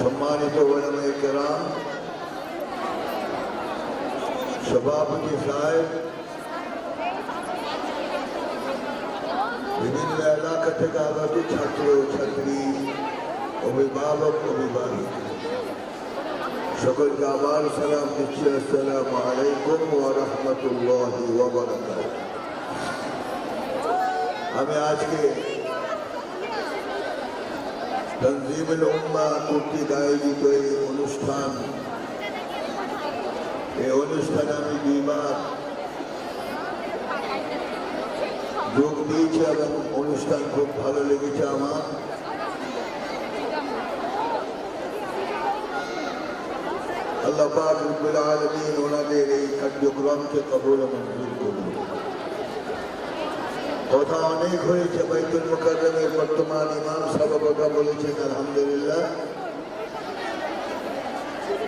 സമ്മാനിച്ച ഉലമയക്കറ സഭാപതി സാഹിബ് വിഭിന്ന ഇലാക്കത്തുകാരുടെ ഛാത്ര ഛാത്രി അഭിഭാവക് അഭിഭാവിക شکر کا سلام دیجیے السلام علیکم ورحمۃ اللہ وبرکاتہ۔ ہمیں آج کے আমি আজকে তনজিমুল উম্মা কর্তৃক আয়োজিত এই অনুষ্ঠান এই অনুষ্ঠানে আমি দুইবার যোগ দিয়েছি এবং অনুষ্ঠান খুব ভালো লেগেছে আমার আল্লাহ পাক রব্বুল আলামিন ওনাদের এই কার্যক্রমকে কবুল ও মঞ্জুর করুন কথা অনেক হয়েছে বাইতুল মুকাররমের বর্তমান ইমাম সাহেব, কথা বলেছেন, আলহামদুলিল্লাহ।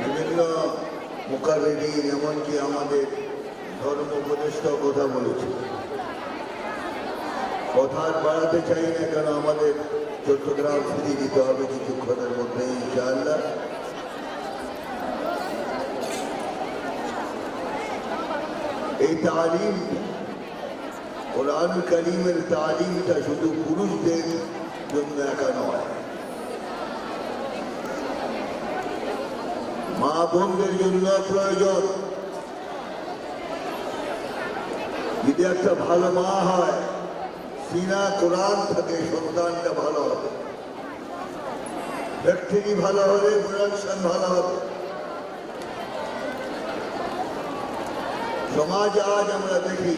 বিভিন্ন মুকাররিন এমনকি আমাদের ধর্ম উপদেষ্টাও কথা বলেছে কথা আর বাড়াতে চাই না, কেন আমাদের চট্টগ্রাম ফিরিয়ে দিতে হবে কিছুক্ষণের মধ্যে, ইনশাআল্লাহ। এই তালিম কোরআন করিমের তালিমটা শুধু পুরুষদের জন্য একা নয়। মা বোনদের জন্য প্রয়োজন। যদি একটা ভালো মা হয়, সিনা কোরআন থাকে, সন্তানটা ভালো হবে। ব্যক্তি ভালো হলে প্রোডাকশন ভালো হবে। সমাজ আজ আমরা দেখি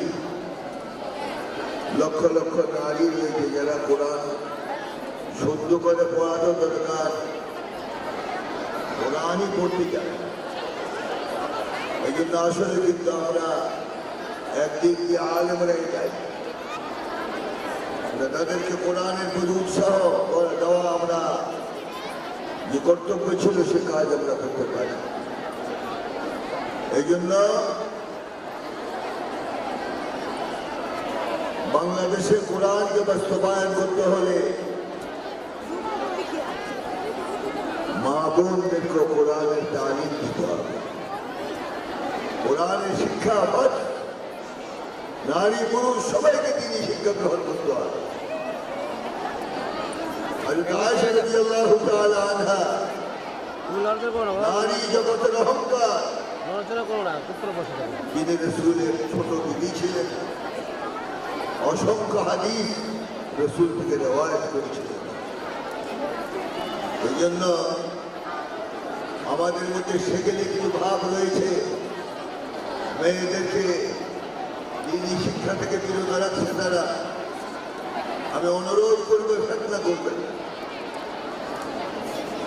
লক্ষ লক্ষ নারী রয়েছে যারা কোরআন শুদ্ধ করে পড়ানো দরকার। কোরআনই পড়তে চায়। এই জন্য আসলে কিন্তু আমরা একদিক দিয়ে আলেমরাই যাই তাদেরকে কোরআনের প্রতি উৎসাহ করে দেওয়া আমরা যে কর্তব্য ছিল, সে কাজ আমরা করতে পারি। এই জন্য বাংলাদেশে কোরআনকে বাস্তবায়ন করতে হলে মা বোনদেরকে কোরআনের তালিম দিতে হবে। কোরআনের শিক্ষা বাদ নারী পুরুষ সবাইকে তিনি শিক্ষা গ্রহণ করতে হবে। নারী জগতের অহংকার। ছোট দিদি ছিলেন। অসংখ্য হাদিস রসুল থেকে রেওয়ায়ত করেছিলেন এই জন্য আমাদের মধ্যে সেখানে কিছু ভাব রয়েছে। মেয়েদেরকে দিনী শিক্ষা থেকে বিরত রাখছে তারা। আমি অনুরোধ করব, ফেতনা করবেন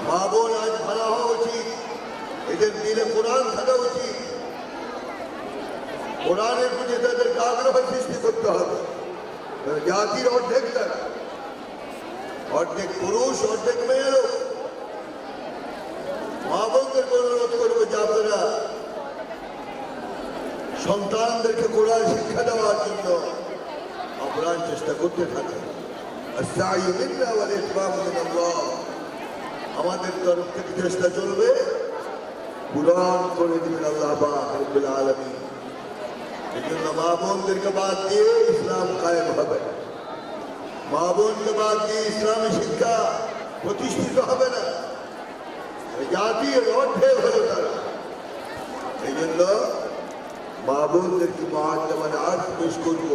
মা বোন, আজ ভালো হওয়া উচিত। এদের দিলে কোরআন থাকা উচিত। কোরআনের প্রতি তাদেরকে আগ্রহ সৃষ্টি করতে হবে। মানে জাতির অর্ধেক তারা। অর্ধেক পুরুষ, অর্ধেক মেয়েরও মা বোনদের অনুরোধ করব যে আপনারা সন্তানদেরকে কোরআন শিক্ষা দেওয়ার জন্য আপনার চেষ্টা করতে থাকেন। আমাদের তরফ থেকে চেষ্টা চলবে। পুরাণ করে দিবেন আল্লাহ আলমী রব্বুল আলামিন এই জন্য মা বোনদেরকে বাদ দিয়ে ইসলাম কায়েম হবে মা বোনকে বাদ দিয়ে ইসলামী শিক্ষা প্রতিষ্ঠিত হবে না জাতির অর্ধেক হলো তারা এই জন্য মা বোনদেরকে মহাত্মার আজ পেশ করব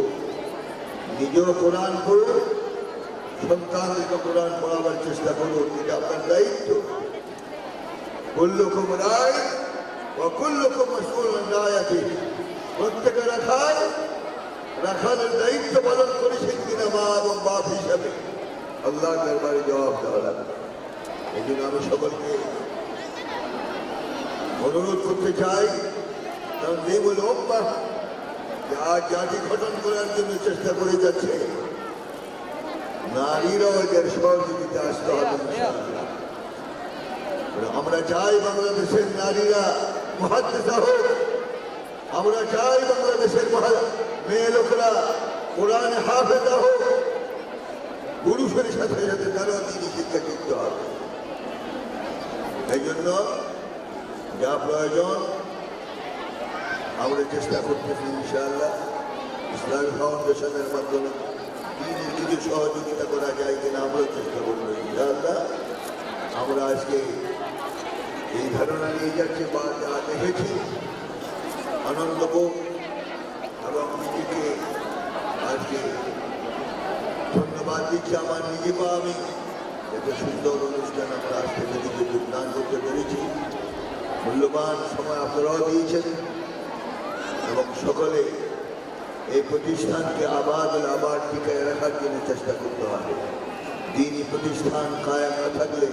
নিজেও কোরআন পড়ুন সন্তানদেরকে কোরআন পড়াবার চেষ্টা করুন এটা আপনার দায়িত্ব কুল্লুকুম রায় ও কুল্লুকুম মশগুল রায়াতে প্রত্যেকে রাখাল রাখালের দায়িত্ব পালন করেছেন কিনা মা এবং বাপ হিসাবে। আল্লাহ দরবারে জবাব দেওয়া লাগবে। এই জন্য আমি সকলকে অনুরোধ করতে চাই, কারণ ওম্মা যে আজ জাতি গঠন করার জন্য চেষ্টা করে যাচ্ছে, নারীরাও এদের সহযোগিতা আসতে হবে আমরা চাই বাংলাদেশের নারীরা মহাদ্দেশা হোক আমরা চাই বাংলাদেশের মেয়ে লোকরা, কোরআনে হাফেজা হোক পুরুষের সাথে সাথে তারা তিনি শিক্ষা যুক্ত হবে এই জন্য যা প্রয়োজন, আমরা চেষ্টা করতেছি ইনশাআল্লাহ। ইসলামী ফাউন্ডেশনের মাধ্যমে দিনের কিছু সহযোগিতা করা যায় কিনা আমরাও চেষ্টা করব ইনশাআল্লাহ। আমরা আজকে এই ধারণা নিয়ে যাচ্ছি, বা যা দেখেছি আনন্দ বোধ এবং নিজেকে আজকে ধন্যবাদ দিচ্ছি আমার নিজে বা আমি। এত সুন্দর অনুষ্ঠান আমরা আজ থেকে যোগদান করতে পেরেছি। মূল্যবান সময় আপনারাও দিয়েছেন এবং সকলে এই প্রতিষ্ঠানকে আবাদ আবার টিকায় রাখার জন্য চেষ্টা করতে হবে। দিনই প্রতিষ্ঠান কায়েম না থাকলে,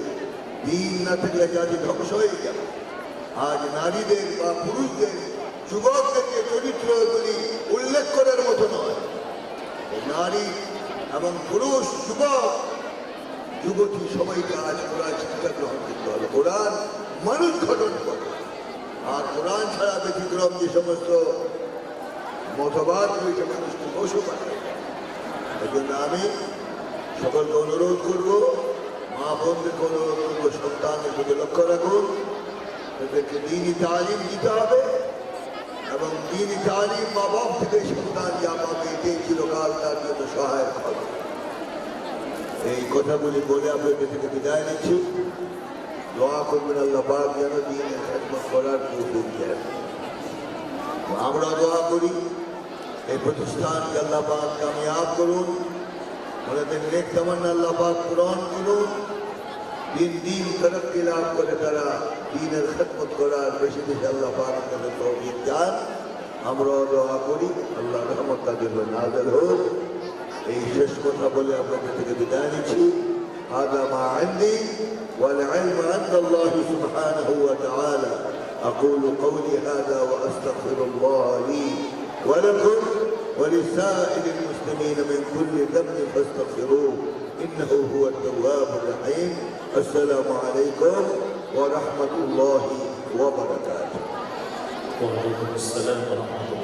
দিন না থাকলে জাতি ধ্বংস হয়ে যাবে। আজ নারীদের বা পুরুষদের যুবকদের যে চরিত্রগুলি উল্লেখ করার মতো নয়। নারী এবং পুরুষ যুবক, যুবতী সবাইকে আজ কোরআন শিক্ষা গ্রহণ করতে হবে। কোরআন মানুষ গঠন করে। আর কোরআন ছাড়া ব্যতিক্রম যে সমস্ত মতবাদ রয়েছে, মানুষকে পশু পায় এই আমি সকলকে অনুরোধ করব, মা বোনদেরকে অনুরোধ করব সন্তানের প্রতি লক্ষ্য রাখুন। তাদেরকে দিনই তালিম দিতে হবে। এবং দিনই তালিম মা বাপ থেকে সন্তান পাবে এটাই চিরকাল তার জন্য সহায়ক হবে এই কথাগুলি বলে আপনাদের থেকে বিদায় নিচ্ছি। দোয়া করবেন আল্লাহ পাক যেন দিনের খেদমত করার দেন। আমরা দোয়া করি, এই প্রতিষ্ঠানকে আল্লাহ পাক কামিয়াব করুন। ওনাদের নেক তামান্না আল্লাহ পাক পূরণ করুন দিন দিন তরক্কি লাভ করে তারা দিনের খেদমত করার বেশি বেশি আল্লাহ পাক তাদের তৌফিক দেন আমরাও দোয়া করি আল্লাহ রহমত তাদের উপর নাজেল হোক এই শেষ কথা বলে আপনাদের থেকে বিদায় নিচ্ছি هذا ما عندي والعلم عند الله سبحانه وتعالى أقول قولي هذا وأستغفر الله لي ولكم ولسائر المسلمين من كل ذنب فاستغفروه. إنه هو التواب الرحيم. السلام عليكم ورحمة الله وبركاته. وعليكم السلام ورحمة الله